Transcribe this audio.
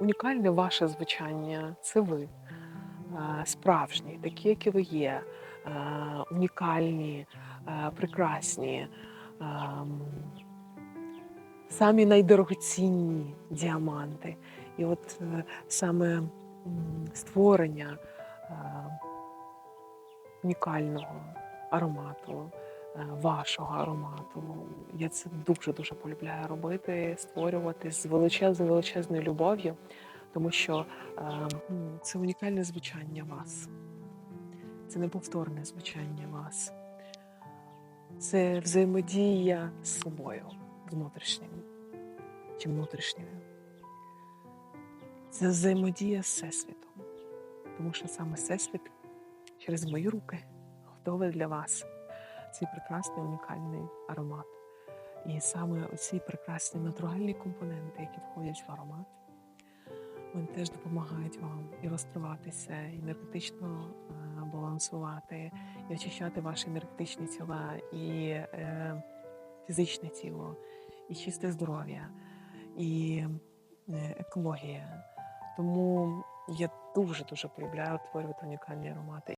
Унікальне ваше звучання це ви. Справжні, такі, які ви є, унікальні, прекрасні, самі найдорогоцінні діаманти. І от е, саме створення унікального аромату, е, вашого аромату. Я це дуже-дуже полюбляю робити, створювати з величезною величезною любов'ю, тому що е, це унікальне звучання вас, це неповторне звучання вас, це взаємодія з собою внутрішнім чи внутрішньою. Це взаємодія з Всесвітом, тому що саме Всесвіт через мої руки готовий для вас цей прекрасний унікальний аромат. І саме оці прекрасні натуральні компоненти, які входять в аромат, вони теж допомагають вам і розкриватися, і енергетично е, балансувати, і очищати ваші енергетичні тіла, і е, фізичне тіло, і чисте здоров'я, і е, екологія. Тому я дуже дуже полюбляю створювати унікальні аромати.